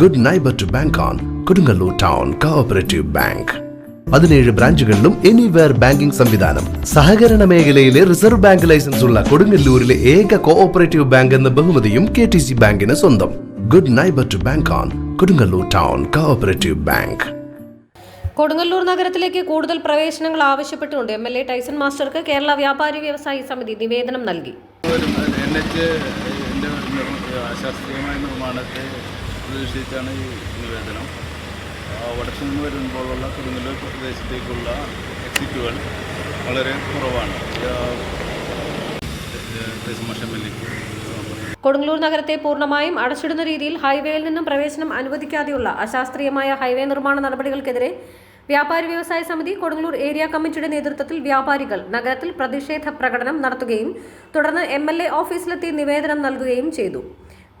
Good neighbour to bank on Kodungallur town cooperative bank പതിനേഴ് ബ്രാഞ്ചുകളിലും anywhere banking സംവിധാനം. സഹകരണ മേഖലയിലെ റിസർവ് ബാങ്ക് ലൈസൻസ് ഉള്ള കൊടുങ്ങല്ലൂരിലെ ഏക കോഓപ്പറേറ്റീവ് ബാങ്ക് എന്ന ബഹുമതിയും കെ ടി സി ബാങ്കിന് സ്വന്തം. Good neighbour to bank on Kodungallur town cooperative bank Kodungallur നഗരത്തിലേക്ക് കൂടുതൽ പ്രവേശനങ്ങൾ ആവശ്യപ്പെട്ടുകൊണ്ട് എം എൽ എ ടൈസൺ മാസ്റ്റർക്ക് കേരള വ്യാപാരി വ്യവസായി സമിതി നിവേദനം നൽകി. നിർമ്മാണത്തെ പ്രതീക്ഷിച്ചാണ് ഈ നിവേദനം. വടക്കു നിന്ന് വരുമ്പോഴുള്ള കൊടുങ്ങല്ലൂർ പ്രദേശത്തേക്കുള്ള എക്സിറ്റുകൾ വളരെ കുറവാണ്. കൊടുങ്ങല്ലൂർ നഗരത്തെ പൂർണമായും അടച്ചിടുന്ന രീതിയിൽ ഹൈവേയിൽ നിന്നും പ്രവേശനം അനുവദിക്കാതെയുള്ള അശാസ്ത്രീയമായ ഹൈവേ നിർമ്മാണ നടപടികൾക്കെതിരെ വ്യാപാരി വ്യവസായ സമിതി കൊടുങ്ങല്ലൂർ ഏരിയ കമ്മിറ്റിയുടെ നേതൃത്വത്തിൽ വ്യാപാരികൾ നഗരത്തിൽ പ്രതിഷേധ പ്രകടനം നടത്തുകയും തുടർന്ന് എ ഓഫീസിലെത്തി നിവേദനം നൽകുകയും ചെയ്തു.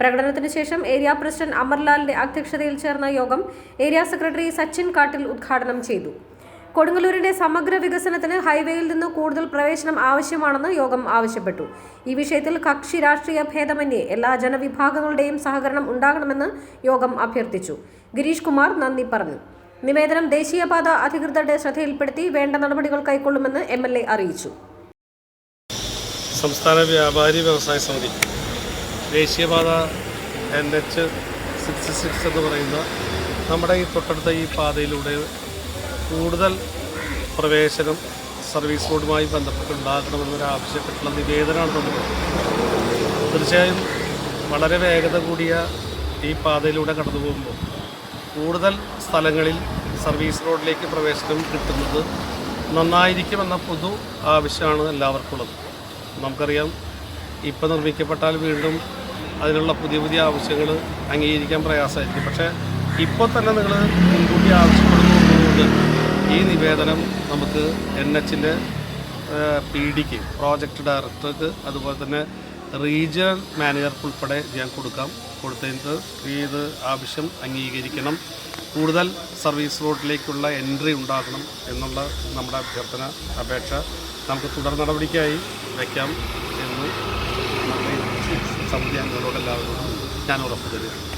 പ്രകടനത്തിന് ശേഷം ഏരിയ പ്രസിഡന്റ് അമർലാലിന്റെ അധ്യക്ഷതയിൽ ചേർന്ന യോഗം ഏരിയ സെക്രട്ടറി സച്ചിൻ കാട്ടിൽ ഉദ്ഘാടനം ചെയ്തു. കൊടുങ്ങല്ലൂരിന്റെ സമഗ്ര വികസനത്തിന് ഹൈവേയിൽ നിന്ന് കൂടുതൽ പ്രവേശനം ആവശ്യമാണെന്ന് യോഗം ആവശ്യപ്പെട്ടു. ഈ വിഷയത്തിൽ കക്ഷി രാഷ്ട്രീയ ഭേദമന്യേ എല്ലാ ജനവിഭാഗങ്ങളുടെയും സഹകരണം ഉണ്ടാകണമെന്ന് യോഗം അഭ്യർത്ഥിച്ചു. ഗിരീഷ് കുമാർ നന്ദി പറഞ്ഞു. നിവേദനം ദേശീയപാത അധികൃതരുടെ ശ്രദ്ധയിൽപ്പെടുത്തി വേണ്ട നടപടികൾ കൈക്കൊള്ളുമെന്ന് എം അറിയിച്ചു. സംസ്ഥാന വ്യാപാരി വ്യവസായ സമിതി ദേശീയപാത എൻ എച്ച് സിക്സ് സിക്സ് എന്ന് പറയുന്ന നമ്മുടെ ഈ തൊട്ടടുത്ത ഈ പാതയിലൂടെ കൂടുതൽ പ്രവേശനം സർവീസ് റോഡുമായി ബന്ധപ്പെട്ടുണ്ടാക്കണമെന്നൊരു ആവശ്യപ്പെട്ടുള്ള നിവേദനമാണ് നമുക്ക് തീർച്ചയായും വളരെ വേഗത കൂടിയ ഈ പാതയിലൂടെ കടന്നു പോകുമ്പോൾ കൂടുതൽ സ്ഥലങ്ങളിൽ സർവീസ് റോഡിലേക്ക് പ്രവേശനം കിട്ടുന്നത് നന്നായിരിക്കുമെന്ന പൊതു ആവശ്യമാണ് എല്ലാവർക്കുള്ളത്. നമുക്കറിയാം ഇപ്പോൾ നിർമ്മിക്കപ്പെട്ടാൽ വീണ്ടും അതിനുള്ള പുതിയ പുതിയ ആവശ്യങ്ങൾ അംഗീകരിക്കാൻ പ്രയാസമായിരിക്കും. പക്ഷേ ഇപ്പോൾ തന്നെ നിങ്ങൾ മുൻകൂട്ടി ആവശ്യപ്പെടുന്നതുകൊണ്ട് ഈ നിവേദനം നമുക്ക് എൻ എച്ചിന്റെ പി ഡിക്ക് പ്രോജക്റ്റ് ഡയറക്ടർക്ക് അതുപോലെ തന്നെ റീജിയണൽ മാനേജർക്ക് ഉൾപ്പെടെ ഞാൻ കൊടുക്കാം. കൊടുത്തതിന് ഈ ഇത് ആവശ്യം അംഗീകരിക്കണം. കൂടുതൽ സർവീസ് റോഡിലേക്കുള്ള എൻട്രി ഉണ്ടാക്കണം എന്നുള്ള നമ്മുടെ അഭ്യർത്ഥന അപേക്ഷ നമുക്ക് തുടർ നടപടിക്കായി വയ്ക്കാം. സമിതി അംഗങ്ങളോട് എല്ലാവരോടും ഞാൻ ഉറപ്പ് തരികയാണ്.